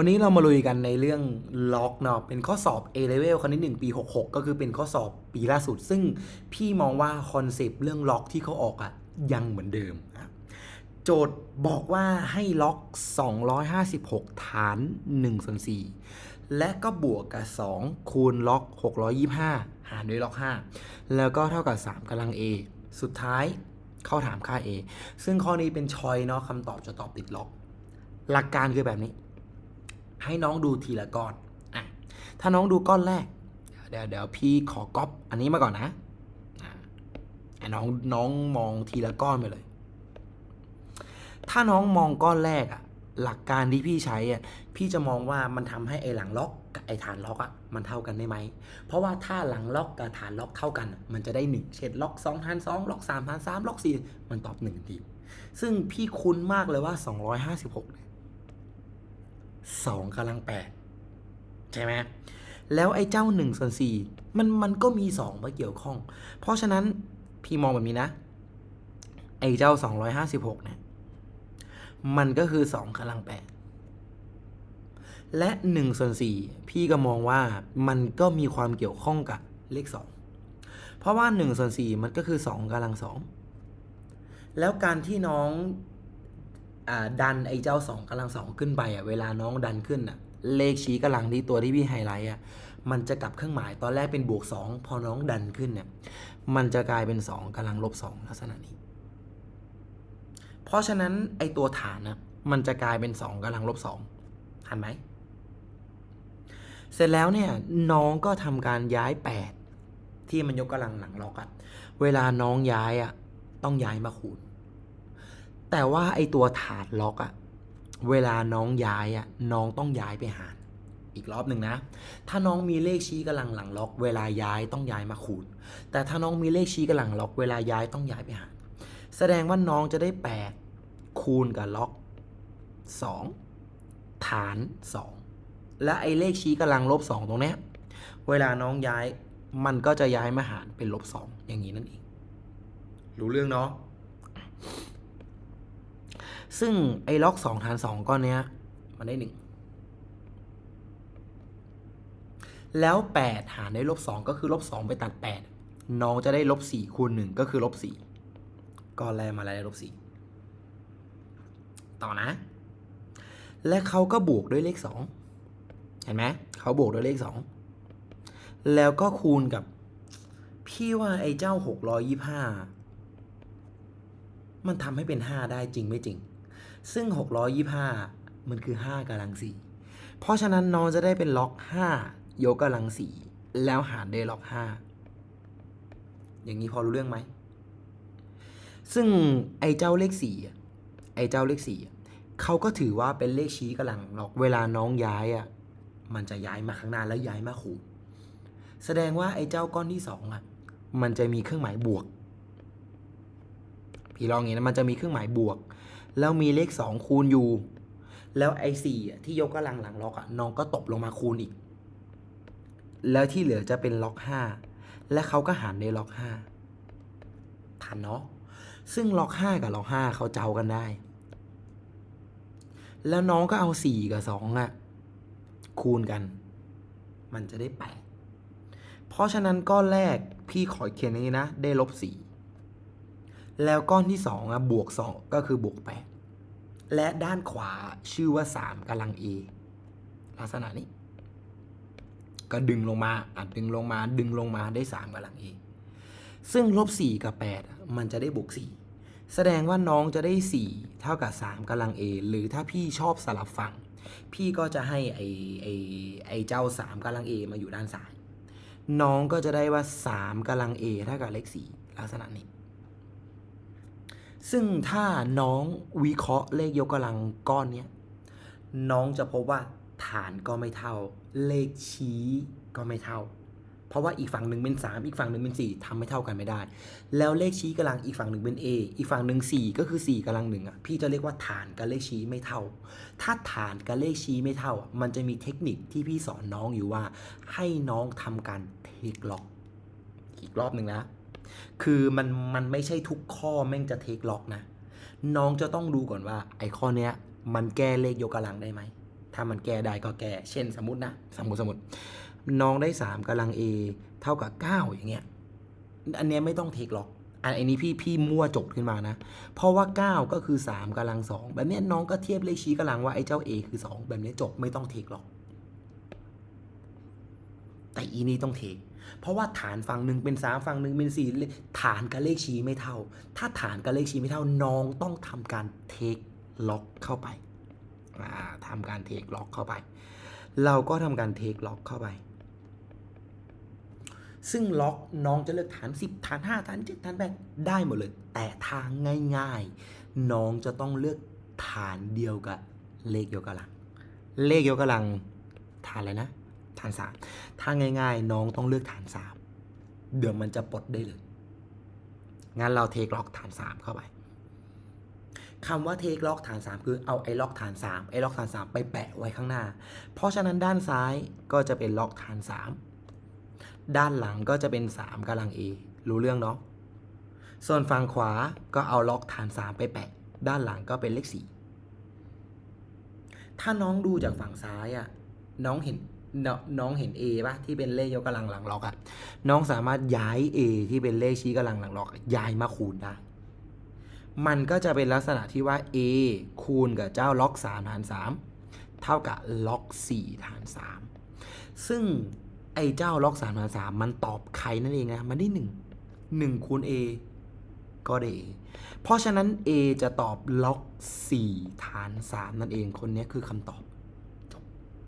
วันนี้เรามาลุยกันในเรื่องล็อกเนาะเป็นข้อสอบ A level คณิต1ปี 66 ก็คือเป็นข้อสอบปีล่าสุด ซึ่งพี่มองว่าคอนเซปต์เรื่องล็อกที่เขาออกอะยังเหมือนเดิมนะโจทย์บอกว่าให้ล็อก 256 ฐาน1ส่วน4และก็บวกกับ 2 คูณล็อก 625 หารด้วยล็อก 5 แล้วก็เท่ากับ 3กำลัง A สุดท้ายเข้าถามค่า A ซึ่งข้อนี้เป็นชอยเนาะคำตอบจะตอบติดล็อก หลักการคือแบบนี้ ให้น้องดูทีละก้อนอะถ้าน้องดูก้อนแรก เดี๋ยวเดี๋ยวพี่ขอก๊อปอันนี้มาก่อนนะอะอะน้องน้องมองทีละก้อนไปเลย ถ้าน้องมองก้อนแรกอะหลักการที่พี่ใช้อะพี่จะมองว่ามันทำให้ไอ้หลังล็อกกับไอ้ฐานล็อกอะมันเท่ากันได้ไหม เพราะว่าถ้าหลังล็อกกับฐานล็อกเท่ากัน มันจะได้หนึ่งเช่นล็อกสองฐานสองล็อกสามฐานสามล็อกสี่มันตอบหนึ่งที ซึ่งพี่คุ้นมากเลยว่า 256เนี่ย สองกำลังแปดใช่ไหมแล้วไอ้เจ้าหนึ่งส่วนสี่มันมันก็มีสองมาเกี่ยวข้อง เพราะฉะนั้นพี่มองแบบนี้นะ ไอ้เจ้า 256เนี่ยมันก็คือ2กำลังแปดและ1ส่วน4พี่ก็มองว่ามันก็มีความเกี่ยวข้องกับเลข 2 เพราะว่า1ส่วน4มันก็คือ2กำลัง2แล้วการที่น้อง ดันไอ้เจ้า2กำลัง2ขึ้นไปอะเวลาน้องดันขึ้นอะเลขชี้กำลังที่ตัวที่พี่ไฮไลท์อะมันจะกลับเครื่องหมายตอนแรกเป็นบวก 2 พอน้องดันขึ้นเนี่ยมันจะกลายเป็น 2กำลังลบ 2 ลักษณะนี้ เพราะฉะนั้นไอตัวฐานนะมันจะกลายเป็น 2กำลังลบ2ทันไหม เสร็จแล้วเนี่ยน้องก็ทำการย้าย 8 ที่มันยกกำลังหลังล็อกอะเวลาน้องย้ายอะต้องย้ายมาคูณ แต่ว่าไอตัวฐานล็อกอะเวลาน้องย้ายอะน้องต้องย้ายไปหารอีกรอบหนึ่งนะ ถ้าน้องมีเลขชี้กำลังหลังล็อก เวลาย้ายต้องย้ายมาคูณ แต่ถ้าน้องมีเลขชี้กำลังล็อก เวลาย้ายต้องย้ายไปหารแสดงว่าน้องจะได้ 8 คูณกับล็อก 2 ฐาน 2 และไอ้เลขชี้กำลังลบ 2 ตรงเนี้ยเวลาน้องย้ายมันก็จะย้ายมาหารเป็นลบ 2 อย่างนี้นั่นเอง รู้เรื่องเนาะ ซึ่งไอ้ล็อก2ฐาน2ก้อนเนี้ย มันได้1แล้ว8หารด้วยลบ2ก็คือลบ2ไปตัด8น้องจะได้ลบ4คูณ1ก็คือลบ4ก้อนแรกมาแล้วได้ลบ4ต่อนะ และเขาก็บวกด้วยเลข2เห็นไหมเขาบวกด้วยเลข2แล้วก็คูณกับ พี่ว่าไอ้เจ้า625 มันทำให้เป็น 5 ได้จริงไม่จริง ซึ่ง 625 มันคือ 5กำลัง 4 เพราะฉะนั้นน้องจะได้เป็นล็อก 5 ยกกำลัง 4 แล้วหารด้วยล็อก 5 อย่างนี้พอรู้เรื่องไหม ซึ่งไอ้เจ้าเลข4อะไอ้เจ้าเลข4อะเขาก็ถือว่าเป็นเลขชี้กำลังล็อก เวลาน้องย้ายอะ มันจะย้ายมาข้างหน้าแล้วย้ายมาคูณแสดงว่าไอ้เจ้าก้อนที่สองอะ มันจะมีเครื่องหมายบวก พี่ลองอย่างนี้นะมันจะมีเครื่องหมายบวก แล้วมีเลขสองคูณอยู่ แล้วไอ้สี่ที่ยกกำลังหลังล็อกอะน้องก็ตบลงมาคูณอีก แล้วที่เหลือจะเป็นล็อกห้าและเขาก็หารด้วยล็อกห้าทันเนาะซึ่งล็อกห้ากับล็อกห้าเขาเจ้ากันได้ แล้วน้องก็เอาสี่กับสองอะคูณกัน มันจะได้แปดเพราะฉะนั้นก้อนแรกพี่ขอเขียนอย่างนี้นะ ได้ลบสี่ แล้วก้อนที่สองอะบวกสองก็คือบวกแปดและด้านขวาชื่อว่าสามกำลัง a ลักษณะนี้ ก็ดึงลงมาอะดึงลงมาดึงลงมาได้สามกำลัง a ซึ่งลบ 4 กับ 8 มันจะได้บวก 4 แสดงว่าน้องจะได้ 4 เท่ากับ 3กำลัง a หรือถ้าพี่ชอบสลับฝั่ง พี่ก็จะให้ไอไอไอเจ้า 3กำลัง a มาอยู่ด้านซ้าย น้องก็จะได้ว่า 3กำลัง a เท่ากับเลข4ลักษณะนี้ ซึ่งถ้าน้องวิเคราะห์เลขยกกำลังก้อนเนี้ยน้องจะพบว่าฐานก็ไม่เท่า เลขชี้ก็ไม่เท่า เพราะว่าอีกฝั่งหนึ่งเป็น 3 อีกฝั่งหนึ่งเป็น 4ทำไม่เท่ากันไม่ได้ แล้วเลขชี้กำลังอีกฝั่งหนึ่งเป็น A อีกฝั่งหนึ่ง4 ก็คือ 4กำลังหนึ่งอะพี่จะเรียกว่าฐานกับเลขชี้ไม่เท่า ถ้าฐานกับเลขชี้ไม่เท่าอะมันจะมีเทคนิคที่พี่สอนน้องอยู่ว่า ให้น้องทำการเทคล็อก อีกรอบหนึ่งนะ คือมันมันไม่ใช่ทุกข้อแม่งจะเทคล็อกนะ น้องจะต้องดูก่อนว่า ไอ้ข้อเนี้ยมันแก้เลขยกกำลังได้ไหม ถ้ามันแก้ได้ก็แก้ เช่นสมมตินะ สมมติสมมติ น้องได้ 3กำลัง a เท่ากับ 9 อย่างเงี้ย อันเนี้ยไม่ต้องเทคล็อกอันอันนี้พี่พี่มั่วจดขึ้นมานะ เพราะว่า 9 ก็คือ 3กำลัง2แบบเนี้ยน้องก็เทียบเลขชี้กำลังว่าไอ้เจ้า a คือ 2 แบบเนี้ยจบไม่ต้องเทคล็อก แต่อีนี้ต้องเทคเพราะว่าฐานฝั่งหนึ่งเป็น3ฝั่งหนึ่งเป็น4เลฐานกับเลขชี้ไม่เท่า ถ้าฐานกับเลขชี้ไม่เท่าน้องต้องทำการเทคล็อกเข้าไปาทำการเทคล็อกเข้าไป เราก็ทำการเทคล็อกเข้าไป ซึ่งล็อกน้องจะเลือกฐาน 10 ฐาน 5 ฐาน 7 ฐาน8ได้หมดเลย แต่ทางง่ายๆ น้องจะต้องเลือกฐานเดียวกับเลขยกกำลัง เลขยกกำลังฐานอะไรนะ ฐาน 3 ถ้าง่าย ๆ น้องต้องเลือกฐาน 3 เดี๋ยวมันจะปลดได้เลย งั้นเราเทคล็อกฐาน 3 เข้าไปคำว่าเทคล็อกฐาน 3 คือเอาไอ้ล็อกฐาน 3 ไอ้ล็อกฐาน 3 ไปแปะไว้ข้างหน้า เพราะฉะนั้นด้านซ้ายก็จะเป็นล็อกฐาน 3 ด้านหลังก็จะเป็น 3กำลัง A รู้เรื่องเนาะ ส่วนฝั่งขวาก็เอาล็อกฐาน 3 ไปแปะ ด้านหลังก็เป็นเลข 4 ถ้าน้องดูจากฝั่งซ้ายอะ่ะน้องเห็น น้องเห็น A ป่ะที่เป็นเลขยกกำลังหลังล็อกอะน้องสามารถย้าย A ที่เป็นเลขชี้กำลังหลังล็อกย้ายมาคูณได้มันก็จะเป็นลักษณะที่ว่า A คูณกับเจ้าล็อก 3 ฐาน 3 เท่ากับล็อก 4 ฐาน 3 ซึ่งไอ้เจ้าล็อก 3 ฐาน 3 มันตอบใครนั่นเองนะ มันได้ 1 1 คูณ A ก็ได้ A เพราะฉะนั้น A จะตอบล็อก 4 ฐาน 3 นั่นเอง คนนี้คือคำตอบ